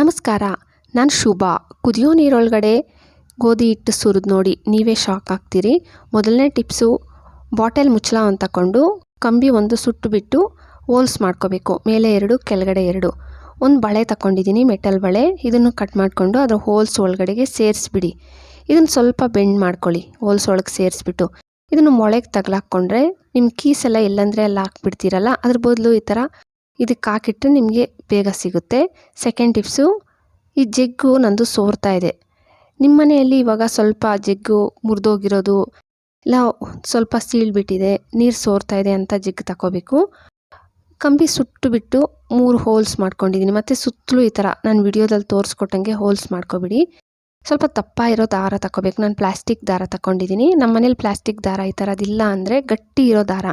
ನಮಸ್ಕಾರ. ನಾನು ಶುಭ. ಕುದಿಯೋ ನೀರೊಳಗಡೆ ಗೋಧಿ ಹಿಟ್ಟು ಸುರಿದು ನೋಡಿ ನೀವೇ ಶಾಕ್ ಆಗ್ತೀರಿ. ಮೊದಲನೇ ಟಿಪ್ಸು, ಬಾಟಲ್ ಮುಚ್ಚಳ ತಗೊಂಡು ಕಂಬಿ ಒಂದು ಸುಟ್ಟು ಬಿಟ್ಟು ಹೋಲ್ಸ್ ಮಾಡ್ಕೋಬೇಕು. ಮೇಲೆ ಎರಡು, ಕೆಳಗಡೆ ಎರಡು. ಒಂದು ಬಳೆ ತಗೊಂಡಿದ್ದೀನಿ ಮೆಟಲ್ ಬಳೆ. ಇದನ್ನು ಕಟ್ ಮಾಡಿಕೊಂಡು ಅದರ ಹೋಲ್ಸ್ ಒಳಗಡೆಗೆ ಸೇರಿಸ್ಬಿಡಿ. ಇದನ್ನು ಸ್ವಲ್ಪ ಬೆಂಡ್ ಮಾಡ್ಕೊಳ್ಳಿ, ಹೋಲ್ಸ್ ಒಳಗೆ ಸೇರಿಸ್ಬಿಟ್ಟು. ಇದನ್ನು ಮೊಳೆಗೆ ತಗಲಾಕ್ಕೊಂಡ್ರೆ ನಿಮ್ಮ ಕೀಸೆಲ್ಲ ಎಲ್ಲ ಎಲ್ಲಂದರೆ ಎಲ್ಲ ಹಾಕ್ಬಿಡ್ತೀರಲ್ಲ? ಅದ್ರ ಬದಲು ಈ ಥರ ಇದಕ್ಕೆ ಹಾಕಿಟ್ರೆ ನಿಮಗೆ ಬೇಗ ಸಿಗುತ್ತೆ. ಸೆಕೆಂಡ್ ಟಿಪ್ಸು ಈ ಜಗ್ಗು ನಂದು ಸೋರ್ತಾ ಇದೆ. ನಿಮ್ಮ ಮನೆಯಲ್ಲಿ ಇವಾಗ ಸ್ವಲ್ಪ ಜಗ್ಗು ಮುರಿದೋಗಿರೋದು, ಇಲ್ಲ ಸ್ವಲ್ಪ ಸೀಳ್ಬಿಟ್ಟಿದೆ ನೀರು ಸೋರ್ತಾ ಇದೆ ಅಂತ ಜಗ್ಗು ತಗೋಬೇಕು ಕಂಬಿ ಸುಟ್ಟು ಬಿಟ್ಟು ಮೂರು ಹೋಲ್ಸ್ ಮಾಡ್ಕೊಂಡಿದ್ದೀನಿ. ಮತ್ತು ಸುತ್ತಲೂ ಈ ಥರ ನಾನು ವಿಡಿಯೋದಲ್ಲಿ ತೋರಿಸ್ಕೊಟ್ಟಂಗೆ ಹೋಲ್ಸ್ ಮಾಡ್ಕೊಬಿಡಿ. ಸ್ವಲ್ಪ ದಪ್ಪ ಇರೋ ದಾರ ತಗೋಬೇಕು ನಾನು ಪ್ಲಾಸ್ಟಿಕ್ ದಾರ ತಗೊಂಡಿದ್ದೀನಿ ನಮ್ಮ ಮನೇಲಿ ಪ್ಲಾಸ್ಟಿಕ್ ದಾರ ಈ ಥರದಿಲ್ಲ ಅಂದರೆ ಗಟ್ಟಿ ಇರೋ ದಾರ.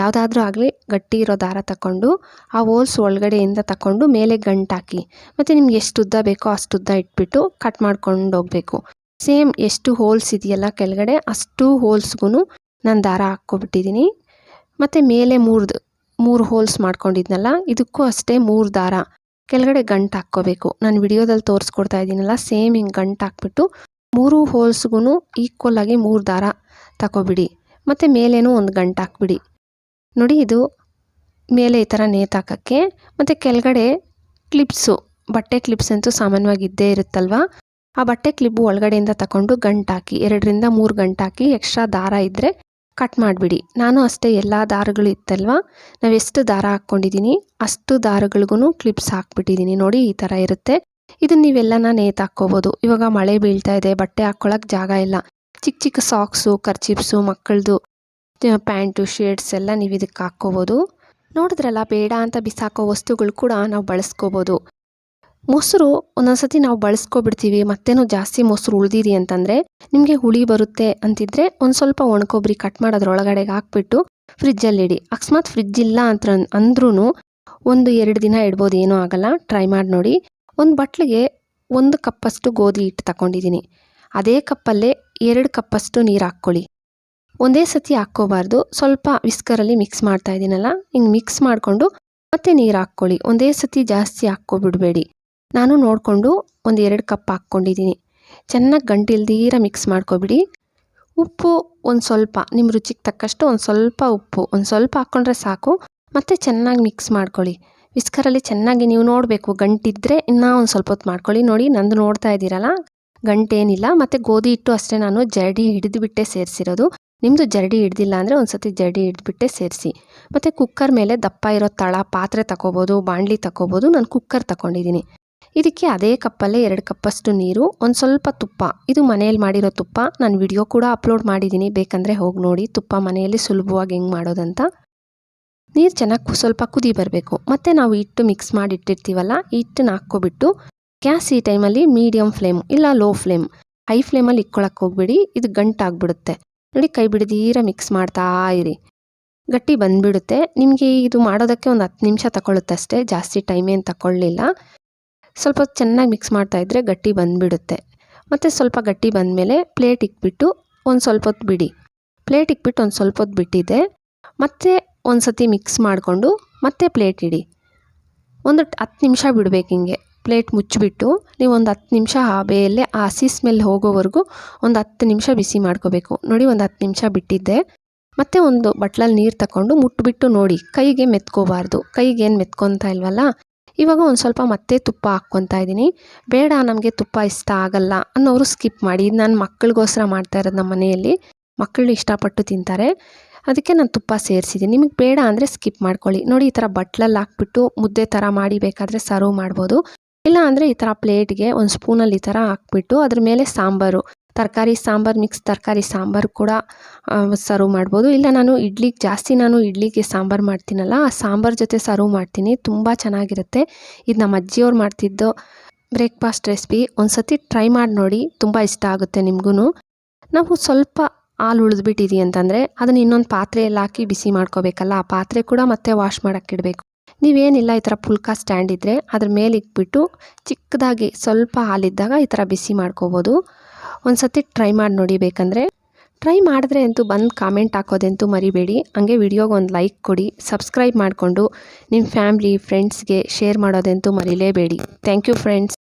ಯಾವುದಾದ್ರೂ ಆಗಲಿ ಗಟ್ಟಿ ಇರೋ ದಾರ ತಗೊಂಡು ಆ ಹೋಲ್ಸ್ ಒಳಗಡೆಯಿಂದ ತಗೊಂಡು ಮೇಲೆ ಗಂಟಾಕಿ ಮತ್ತು ನಿಮ್ಗೆ ಎಷ್ಟು ಉದ್ದ ಬೇಕೋ ಅಷ್ಟು ಉದ್ದ ಇಟ್ಬಿಟ್ಟು ಕಟ್ ಮಾಡ್ಕೊಂಡು ಹೋಗಬೇಕು. ಸೇಮ್ ಎಷ್ಟು ಹೋಲ್ಸ್ ಇದೆಯಲ್ಲ ಕೆಳಗಡೆ, ಅಷ್ಟು ಹೋಲ್ಸ್ಗೂ ನಾನು ದಾರ ಹಾಕ್ಕೊಬಿಟ್ಟಿದ್ದೀನಿ ಮತ್ತು ಮೇಲೆ ಮೂರ್ದು, ಮೂರು ಹೋಲ್ಸ್ ಮಾಡ್ಕೊಂಡಿದ್ನಲ್ಲ, ಇದಕ್ಕೂ ಅಷ್ಟೇ ಮೂರು ದಾರ. ಕೆಳಗಡೆ ಗಂಟು ಹಾಕ್ಕೋಬೇಕು. ನಾನು ವಿಡಿಯೋದಲ್ಲಿ ತೋರಿಸ್ಕೊಡ್ತಾ ಇದ್ದೀನಲ್ಲ, ಸೇಮ್ ಹಿಂಗೆ ಗಂಟು ಹಾಕ್ಬಿಟ್ಟು ಮೂರು ಹೋಲ್ಸ್ಗೂ ಈಕ್ವಲ್ ಆಗಿ ಮೂರು ದಾರ ತಗೋಬಿಡಿ ಮತ್ತು ಮೇಲೇನೂ ಒಂದು ಗಂಟು ಹಾಕ್ಬಿಡಿ. ನೋಡಿ ಇದು ಮೇಲೆ ಈ ಥರ ನೇತಾಕೋಕ್ಕೆ ಮತ್ತು ಕೆಳಗಡೆ ಕ್ಲಿಪ್ಸು ಬಟ್ಟೆ ಕ್ಲಿಪ್ಸ್ ಅಂತೂ ಸಾಮಾನ್ಯವಾಗಿ ಇದ್ದೇ ಇರುತ್ತಲ್ವ? ಆ ಬಟ್ಟೆ ಕ್ಲಿಪ್ಪು ಒಳಗಡೆಯಿಂದ ತಗೊಂಡು ಗಂಟಾಕಿ ಎರಡರಿಂದ ಮೂರು ಗಂಟಾಕಿ ಎಕ್ಸ್ಟ್ರಾ ದಾರ ಇದ್ದರೆ ಕಟ್ ಮಾಡಿಬಿಡಿ. ನಾನು ಅಷ್ಟೇ ಎಲ್ಲ ದಾರಗಳು ಇತ್ತಲ್ವ? ನಾವು ಎಷ್ಟು ದಾರ ಹಾಕ್ಕೊಂಡಿದ್ದೀನಿ ಅಷ್ಟು ದಾರಗಳಿಗೂ ಕ್ಲಿಪ್ಸ್ ಹಾಕ್ಬಿಟ್ಟಿದ್ದೀನಿ ನೋಡಿ ಈ ಥರ ಇರುತ್ತೆ. ಇದನ್ನ ನೀವೆಲ್ಲನ ನೇತು ಹಾಕ್ಕೋಬೋದು. ಇವಾಗ ಮಳೆ ಬೀಳ್ತಾ ಇದೆ, ಬಟ್ಟೆ ಹಾಕ್ಕೊಳಕ್ಕೆ ಜಾಗ ಇಲ್ಲ. ಚಿಕ್ಕ ಚಿಕ್ಕ ಸಾಕ್ಸು ಕರ್ಚಿಪ್ಸು ಮಕ್ಕಳದು ಪ್ಯಾಂಟು ಶರ್ಟ್ಸ್ ಎಲ್ಲ ನೀವು ಇದಕ್ಕೆ ಹಾಕ್ಕೋಬೋದು. ನೋಡಿದ್ರಲ್ಲ, ಬೇಡ ಅಂತ ಬಿಸಾಕೋ ವಸ್ತುಗಳು ಕೂಡ ನಾವು ಬಳಸ್ಕೋಬೋದು. ಮೊಸರು, ಒಂದೊಂದ್ಸತಿ ನಾವು ಬಳಸ್ಕೊಬಿಡ್ತೀವಿ, ಮತ್ತೇನು ಜಾಸ್ತಿ ಮೊಸರು ಉಳಿದಿರಿ ಅಂತಂದರೆ ನಿಮಗೆ ಹುಳಿ ಬರುತ್ತೆ ಅಂತಿದ್ರೆ ಒಂದು ಸ್ವಲ್ಪ ಒಣಕೊಬ್ಬರಿ ಕಟ್ ಮಾಡೋದ್ರೊಳಗಡೆಗೆ ಹಾಕ್ಬಿಟ್ಟು ಫ್ರಿಜ್ಜಲ್ಲಿ ಇಡಿ. ಅಕಸ್ಮಾತ್ ಫ್ರಿಜ್ ಇಲ್ಲ ಅಂತ ಅಂದ್ರೂ ಒಂದು ಎರಡು ದಿನ ಇಡ್ಬೋದು, ಏನೂ ಆಗಲ್ಲ. ಟ್ರೈ ಮಾಡಿ ನೋಡಿ. ಒಂದು ಬಟ್ಲಿಗೆ ಒಂದು ಕಪ್ಪಷ್ಟು ಗೋಧಿ ಹಿಟ್ಟು ತಗೊಂಡಿದ್ದೀನಿ ಅದೇ ಕಪ್ಪಲ್ಲೇ ಎರಡು ಕಪ್ಪಷ್ಟು ನೀರು ಹಾಕ್ಕೊಳ್ಳಿ. ಒಂದೇ ಸತಿ ಹಾಕ್ಕೋಬಾರ್ದು. ಸ್ವಲ್ಪ ವಿಸ್ಕರಲ್ಲಿ ಮಿಕ್ಸ್ ಮಾಡ್ತಾ ಇದ್ದೀನಲ್ಲ ಹಿಂಗೆ ಮಿಕ್ಸ್ ಮಾಡಿಕೊಂಡು ಮತ್ತೆ ನೀರು ಹಾಕ್ಕೊಳ್ಳಿ. ಒಂದೇ ಸತಿ ಜಾಸ್ತಿ ಹಾಕ್ಕೊಬಿಡಬೇಡಿ. ನಾನು ನೋಡಿಕೊಂಡು ಒಂದು ಎರಡು ಕಪ್ ಹಾಕ್ಕೊಂಡಿದ್ದೀನಿ ಚೆನ್ನಾಗಿ ಗಂಟಿಲ್ದೀರ ಮಿಕ್ಸ್ ಮಾಡ್ಕೊಬಿಡಿ. ಉಪ್ಪು ಒಂದು ಸ್ವಲ್ಪ ನಿಮ್ಮ ರುಚಿಗೆ ತಕ್ಕಷ್ಟು ಒಂದು ಸ್ವಲ್ಪ ಉಪ್ಪು. ಒಂದು ಸ್ವಲ್ಪ ಹಾಕ್ಕೊಂಡ್ರೆ ಸಾಕು. ಮತ್ತೆ ಚೆನ್ನಾಗಿ ಮಿಕ್ಸ್ ಮಾಡ್ಕೊಳ್ಳಿ. ವಿಸ್ಕರಲ್ಲಿ ಚೆನ್ನಾಗಿ ನೀವು ನೋಡಬೇಕು. ಗಂಟಿದ್ರೆ ಇನ್ನೂ ಒಂದು ಸ್ವಲ್ಪ ಹೊತ್ತು ಮಾಡ್ಕೊಳ್ಳಿ. ನೋಡಿ, ನಂದು ನೋಡ್ತಾ ಇದ್ದೀರಲ್ಲ ಗಂಟೇನಿಲ್ಲ. ಮತ್ತು ಗೋಧಿ ಹಿಟ್ಟು ಅಷ್ಟೇ ನಾನು ಜರಡಿ ಹಿಡಿದುಬಿಟ್ಟೆ ಸೇರಿಸಿರೋದು. ನಿಮ್ಮದು ಜರಡಿ ಹಿಡ್ದಿಲ್ಲ ಅಂದರೆ ಒಂದು ಸತಿ ಜರಡಿ ಹಿಡ್ದುಬಿಟ್ಟೆ ಸೇರಿಸಿ. ಮತ್ತು ಕುಕ್ಕರ್ ಮೇಲೆ ದಪ್ಪ ಇರೋ ತಳ, ಪಾತ್ರೆ ತಗೋಬೋದು ಬಾಣಲಿ ತಗೋಬೋದು ನಾನು ಕುಕ್ಕರ್ ತಗೊಂಡಿದ್ದೀನಿ ಇದಕ್ಕೆ ಅದೇ ಕಪ್ಪಲ್ಲೇ ಎರಡು ಕಪ್ಪಷ್ಟು ನೀರು, ಒಂದು ಸ್ವಲ್ಪ ತುಪ್ಪ. ಇದು ಮನೆಯಲ್ಲಿ ಮಾಡಿರೋ ತುಪ್ಪ. ನಾನು ವಿಡಿಯೋ ಕೂಡ ಅಪ್ಲೋಡ್ ಮಾಡಿದ್ದೀನಿ ಬೇಕಂದರೆ ಹೋಗಿ ನೋಡಿ. ತುಪ್ಪ ಮನೆಯಲ್ಲಿ ಸುಲಭವಾಗಿ ಹೆಂಗೆ ಮಾಡೋದಂತ. ನೀರು ಚೆನ್ನಾಗಿ ಸ್ವಲ್ಪ ಕುದಿ ಬರಬೇಕು. ಮತ್ತು ನಾವು ಹಿಟ್ಟು ಮಿಕ್ಸ್ ಮಾಡಿ ಇಟ್ಟಿರ್ತೀವಲ್ಲ ಹಿಟ್ಟನ್ನ ಹಾಕ್ಕೊಬಿಟ್ಟು ಗ್ಯಾಸ್ ಈ ಟೈಮಲ್ಲಿ ಮೀಡಿಯಮ್ ಫ್ಲೇಮ್ ಇಲ್ಲ ಲೋ ಫ್ಲೇಮ್ ಹೈ ಫ್ಲೇಮಲ್ಲಿ ಇಕ್ಕೊಳಕ್ಕೆ ಹೋಗ್ಬಿಡಿ. ಇದು ಗಂಟಾಗ್ಬಿಡುತ್ತೆ. ನೋಡಿ ಕೈ ಬಿಡದೀರ ಮಿಕ್ಸ್ ಮಾಡ್ತಾ ಇರಿ. ಗಟ್ಟಿ ಬಂದುಬಿಡುತ್ತೆ. ನಿಮಗೆ ಇದು ಮಾಡೋದಕ್ಕೆ ಒಂದು ಹತ್ತು ನಿಮಿಷ ತಗೊಳ್ಳುತ್ತೆ ಅಷ್ಟೇ. ಜಾಸ್ತಿ ಟೈಮ್ ಏನು ತಗೊಳ್ಳಿಲ್ಲ. ಸ್ವಲ್ಪ ಚೆನ್ನಾಗಿ ಮಿಕ್ಸ್ ಮಾಡ್ತಾಯಿದ್ರೆ ಗಟ್ಟಿ ಬಂದುಬಿಡುತ್ತೆ. ಮತ್ತು ಸ್ವಲ್ಪ ಗಟ್ಟಿ ಬಂದಮೇಲೆ ಪ್ಲೇಟ್ ಇಕ್ಬಿಟ್ಟು ಒಂದು ಸ್ವಲ್ಪ ಹೊತ್ತು ಬಿಡಿ. ಪ್ಲೇಟ್ ಇಕ್ಬಿಟ್ಟು ಒಂದು ಸ್ವಲ್ಪ ಹೊತ್ತು ಬಿಟ್ಟಿದೆ. ಮತ್ತೆ ಒಂದು ಸತಿ ಮಿಕ್ಸ್ ಮಾಡಿಕೊಂಡು ಮತ್ತೆ ಪ್ಲೇಟ್ ಇಡಿ. ಒಂದು ಹತ್ತು ನಿಮಿಷ ಬಿಡಬೇಕು ಹಿಂಗೆ. ಪ್ಲೇಟ್ ಮುಚ್ಚಿಬಿಟ್ಟು ನೀವು ಒಂದು ಹತ್ತು ನಿಮಿಷ ಹಾಬೆಯಲ್ಲೇ ಬೇಯಲ್ಲೇ ಆ ಹಸಿ ಸ್ಮೆಲ್ ಹೋಗೋವರೆಗೂ ಒಂದು ಹತ್ತು ನಿಮಿಷ ಬಿಸಿ ಮಾಡ್ಕೋಬೇಕು. ನೋಡಿ ಒಂದು ಹತ್ತು ನಿಮಿಷ ಬಿಟ್ಟಿದ್ದೆ. ಮತ್ತೆ ಒಂದು ಬಟ್ಲಲ್ಲಿ ನೀರು ತಗೊಂಡು ಮುಟ್ಬಿಟ್ಟು ನೋಡಿ, ಕೈಗೆ ಮೆತ್ಕೋಬಾರ್ದು. ಕೈಗೆ ಏನು ಮೆತ್ಕೊತಾ ಇಲ್ವಲ್ಲ? ಇವಾಗ ಒಂದು ಸ್ವಲ್ಪ ಮತ್ತೆ ತುಪ್ಪ ಹಾಕ್ಕೊತಾ ಇದ್ದೀನಿ. ಬೇಡ, ನಮಗೆ ತುಪ್ಪ ಇಷ್ಟ ಆಗಲ್ಲ ಅನ್ನೋರು ಸ್ಕಿಪ್ ಮಾಡಿ. ಇದು ನಾನು ಮಕ್ಕಳಿಗೋಸ್ಕರ ಮಾಡ್ತಾ ಇರೋದು ನಮ್ಮ ಮನೆಯಲ್ಲಿ. ಮಕ್ಕಳು ಇಷ್ಟಪಟ್ಟು ತಿಂತಾರೆ. ಅದಕ್ಕೆ ನಾನು ತುಪ್ಪ ಸೇರಿಸಿದ್ದೀನಿ. ನಿಮಗೆ ಬೇಡ ಅಂದರೆ ಸ್ಕಿಪ್ ಮಾಡ್ಕೊಳ್ಳಿ. ನೋಡಿ ಈ ಥರ ಬಟ್ಲಲ್ಲಿ ಹಾಕ್ಬಿಟ್ಟು ಮುದ್ದೆ ಥರ ಮಾಡಿ ಬೇಕಾದರೆ ಸರ್ವ್ ಮಾಡ್ಬೋದು. ಇಲ್ಲ ಅಂದರೆ ಈ ಥರ ಪ್ಲೇಟ್ಗೆ ಒಂದು ಸ್ಪೂನಲ್ಲಿ ಈ ಥರ ಹಾಕ್ಬಿಟ್ಟು ಅದ್ರ ಮೇಲೆ ಸಾಂಬಾರು. ತರಕಾರಿ ಸಾಂಬಾರು ಮಿಕ್ಸ್ ತರಕಾರಿ ಸಾಂಬಾರು ಕೂಡ ಸರ್ವ್ ಮಾಡ್ಬೋದು. ಇಲ್ಲ ನಾನು ಇಡ್ಲಿಗೆ ಜಾಸ್ತಿ ನಾನು ಇಡ್ಲಿಗೆ ಸಾಂಬಾರು ಮಾಡ್ತೀನಲ್ಲ, ಆ ಸಾಂಬಾರು ಜೊತೆ ಸರ್ವ್ ಮಾಡ್ತೀನಿ. ತುಂಬ ಚೆನ್ನಾಗಿರುತ್ತೆ. ಇದು ನಮ್ಮ ಅಜ್ಜಿಯವ್ರು ಮಾಡ್ತಿದ್ದು ಬ್ರೇಕ್ಫಾಸ್ಟ್ ರೆಸಿಪಿ ಒಂದು ಸತಿ ಟ್ರೈ ಮಾಡಿ ನೋಡಿ, ತುಂಬ ಇಷ್ಟ ಆಗುತ್ತೆ ನಿಮಗೂ ನಾವು ಸ್ವಲ್ಪ ಹಾಲು ಉಳಿದ್ಬಿಟ್ಟಿದೀವಿ ಅಂತಂದರೆ, ಅದನ್ನು ಇನ್ನೊಂದು ಪಾತ್ರೆಯಲ್ಲಿ ಹಾಕಿ ಬಿಸಿ ಮಾಡ್ಕೋಬೇಕಲ್ಲ, ಆ ಪಾತ್ರೆ ಕೂಡ ಮತ್ತೆ ವಾಶ್ ಮಾಡೋಕ್ಕಿಡಬೇಕು ನೀವೇನಿಲ್ಲ ಈ ಥರ ಪುಲ್ಕ ಸ್ಟ್ಯಾಂಡ್ ಇದ್ದರೆ ಅದ್ರ ಮೇಲೆ ಇಕ್ಬಿಟ್ಟು ಚಿಕ್ಕದಾಗಿ ಸ್ವಲ್ಪ ಹಾಲಿದ್ದಾಗ ಈ ಥರ ಬಿಸಿ ಮಾಡ್ಕೋಬೋದು. ಒಂದು ಸತಿ ಟ್ರೈ ಮಾಡಿ ನೋಡಿ ಬೇಕಂದರೆ. ಟ್ರೈ ಮಾಡಿದ್ರೆ ಅಂತೂ ಬಂದು ಕಾಮೆಂಟ್ ಹಾಕೋದಂತೂ ಮರಿಬೇಡಿ. ಹಂಗೆ ವಿಡಿಯೋಗೆ ಒಂದು ಲೈಕ್ ಕೊಡಿ, ಸಬ್ಸ್ಕ್ರೈಬ್ ಮಾಡಿಕೊಂಡು ನಿಮ್ಮ ಫ್ಯಾಮ್ಲಿ, ಫ್ರೆಂಡ್ಸ್ಗೆ ಶೇರ್ ಮಾಡೋದಂತೂ ಮರಿಲೇಬೇಡಿ. Thank you friends.